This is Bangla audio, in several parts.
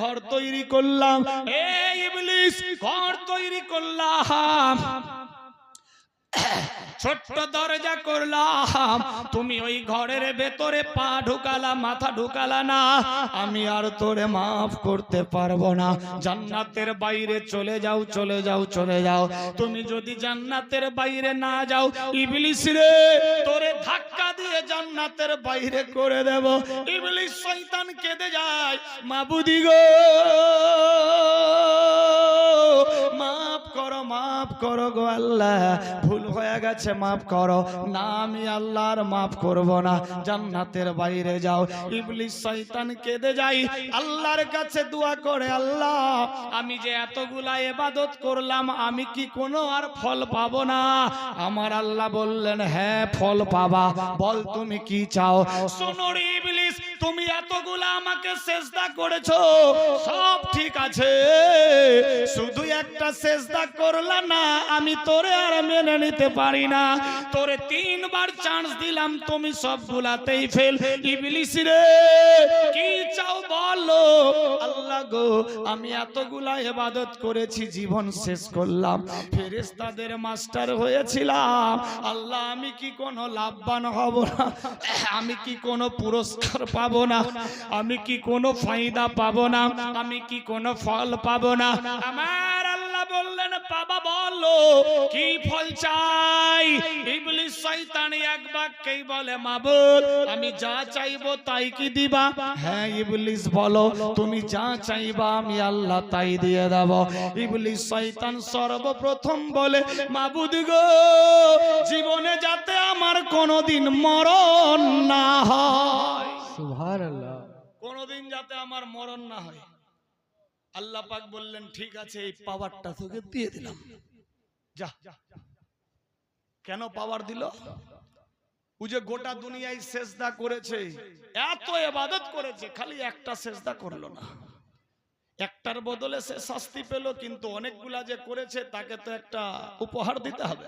ঘর তৈরি করলাম। এই ইবলিস ঘর তৈরি করলাম। ছোট্ট দরজা করলাম। তুমি ওই ঘরের ভেতরে পা ঢুকালা মাথা ঢুকালা না। আমি আর তোরে মাফ করতে পারব না। জান্নাতের বাইরে চলে যাও চলে যাও চলে যাও। তুমি যদি জান্নাতের বাইরে না যাও ইবলিস রে তোরে ধাক্কা দিয়ে জান্নাতের বাইরে করে দেব। ইবলিস শয়তান কেঁদে যায়। মাবুদি গো। করো গো আল্লাহ। ভুল হয়ে গেছে, মাফ করো। না, আমি আল্লাহর মাফ করব না। জান্নাতের বাইরে যাও। ইবলিস, শয়তান কেঁদে যাই। আল্লাহর কাছে দোয়া করে, আল্লাহ, আমি যে এতগুলা ইবাদত করলাম, আমি কি কোনো আর ফল পাবো না? আমার আল্লাহ বললেন হ্যাঁ ফল পাবা। বল, তুমি কি চাও? শোনো রে ইবলিস, তুমি এতগুলা আমাকে চেষ্টা করেছ, সব ঠিক আছে। শুধু একটা চেষ্টা করলা না আমি তোরে আর মেনে নিতে পারি না। তোরে তিনবার চান্স দিলাম, তুমি সবগুলাতেই ফেল ইবলিস রে, কি চাও বলো? আল্লাহ গো, আমি এতগুলা ইবাদত করেছি, জীবন শেষ করলাম। ফেরেশতাদের মাস্টার হয়েছিলাম। আল্লাহ, আমি কি কোনো লাভবান হব না? আমি কি কোনো পুরস্কার পাবো না? আমি কি কোনো ফায়দা পাবো না? আমি কি কোনো ফল পাবো না? আমার আল্লাহ বললেন বাবা বলো কি ফল চাই? ইবলিস শয়তানি এক বাক্যেই বলে মাবুদ আমি যা চাইব তাই কি দিবা? হ্যাঁ ইবলিস বলো তুমি যা চাইবা আমি আল্লাহ তাই দিয়ে দেব। ইবলিস শয়তান সর্বপ্রথম বলে মাবুদ গো জীবনে যাতে আমার কোনোদিন মরণ না হয়। সুবহানাল্লাহ। কোনোদিন যাতে আমার মরণ না হয়। আল্লাহ পাক বললেন, ঠিক আছে, এই পাওয়ারটা তোকে দিয়ে দিলাম। যা কেন পাওয়ার দিল? ও যে গোটা দুনিয়ায় সেজদা করেছে, এত এবাদত করেছে, খালি একটা সেজদা করল না। একটার বদলে সে শাস্তি পেল, কিন্তু অনেকগুলা যে করেছে, তাকে তো একটা উপহার দিতে হবে।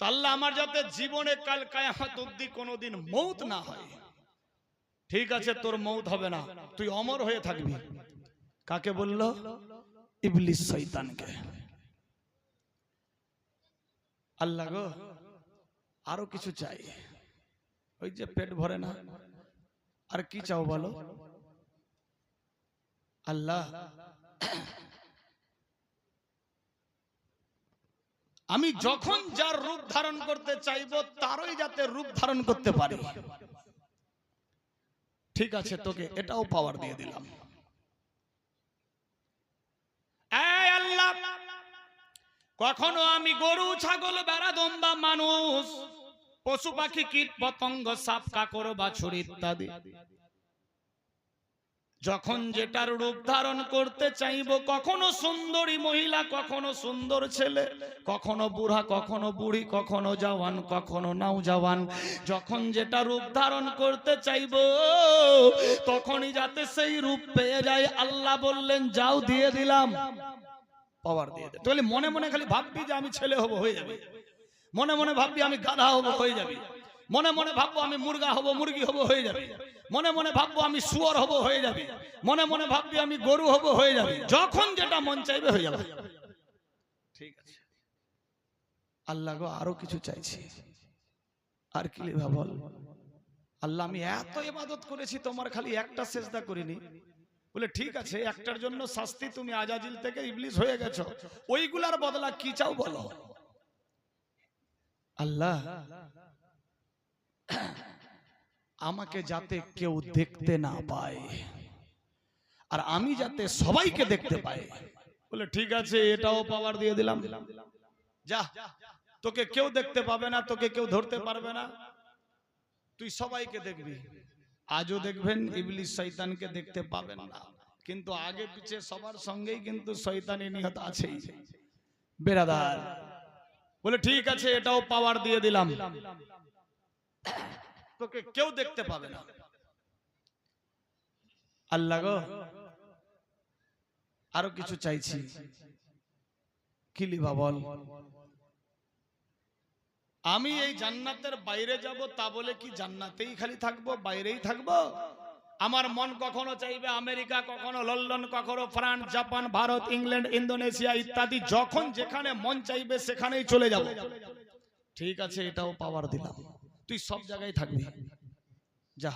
আল্লাহ আমার যাতে জীবনে কাল কায়ামত অব্দি কোনোদিন মৌত না হয়। ঠিক আছে, তোর মৌত হবে না, তুই অমর হয়ে থাকবি। কাকে বলল? ইবলিস শয়তানকে। আল্লাহ গো আরও কিছু চাই। ওই যে পেট ভরে না। আর কি চাও বলো? আল্লাহ আমি যখন যার রূপ ধারণ করতে চাইব তারই যাতে রূপ ধারণ করতে পারি। ঠিক আছে তোকে এটাও পাওয়ার দিয়ে দিলাম এই আল্লাহ কখনো আমি গরু, ছাগল বেড়া দম্বা মানুষ, পশু পাখি, কীট পতঙ্গ, সাপ কাকর বাছুর ইত্যাদি। যখন যেটার রূপ ধারণ করতে চাইব, কখনো সুন্দরী মহিলা, কখনো সুন্দর ছেলে, কখনো বুড়া, কখনো বুড়ি, কখনো জওয়ান, কখনো নাও জওয়ান। যখন যেটা রূপ ধারণ করতে চাইব, তখনই যাতে সেই রূপ পেয়ে যায়। আল্লাহ বললেন, যাও, দিয়ে দিলাম। পাওয়ার দিয়ে দে তাহলে মনে মনে খালি ভাববি যে আমি ছেলে হব হয়ে যাবে। মনে মনে ভাববি আমি গাধা হব হয়ে যাবে। মনে মনে ভাববো আমি মুরগা হব মুরগি হব হয়ে যাবে। মনে মনে ভাববো আমি শুয়োর হব হয়ে যাবে। মনে মনে ভাববি আমি গরু হব হয়ে যাবে। যখন যেটা মন চাইবে হয়ে যাবে। ঠিক আছে। আল্লাহ গো আরও কিছু চাইছি। আর কি বল? আল্লাহ আমি এত ইবাদত করেছি তোমার খালি একটা সেজদা করিনি। বলে ঠিক আছে একটার জন্য শাস্তি তুমি আজাজিল থেকে ইবলিস হয়ে গেছো। ওইগুলার বদলা কি চাও বলো? আল্লাহ আমাকে যাতে কেউ দেখতে না পায় আর আমি যাতে সবাইকে দেখতে পাই। বলে ঠিক আছে এটাও পাওয়ার দিয়ে দিলাম। যা তোকে কেউ দেখতে পাবে না তোকে কেউ ধরতে পারবে না। তুই সবাইকে দেখবি। আজও দেখবেন ইবলিস শয়তানকে দেখতে পাবেন না। কিন্তু আগে পিছে সবার সঙ্গেই কিন্তু শয়তানি নিহত আছেই। বেরাদার। বলে ঠিক আছে এটাও পাওয়ার দিয়ে দিলাম। তোকে কেউ দেখতে পাবে না। আল্লাহ গো আরও কিছু চাইছি। কি লিবা বল। আমি এই জান্নাতের বাইরে যাব তা বলে কি জান্নাতেই খালি থাকব বাইরেই থাকব? আমার মন কখনো চাইবে আমেরিকা কখনো লন্ডন কখনো France Japan Bharat England Indonesia ইত্যাদি যখন যেখানে মন চাইবে সেখানেই চলে যাব। ঠিক আছে এটাও পাওয়ার দিলাম। তুই সব জায়গায় থাকবি। যা।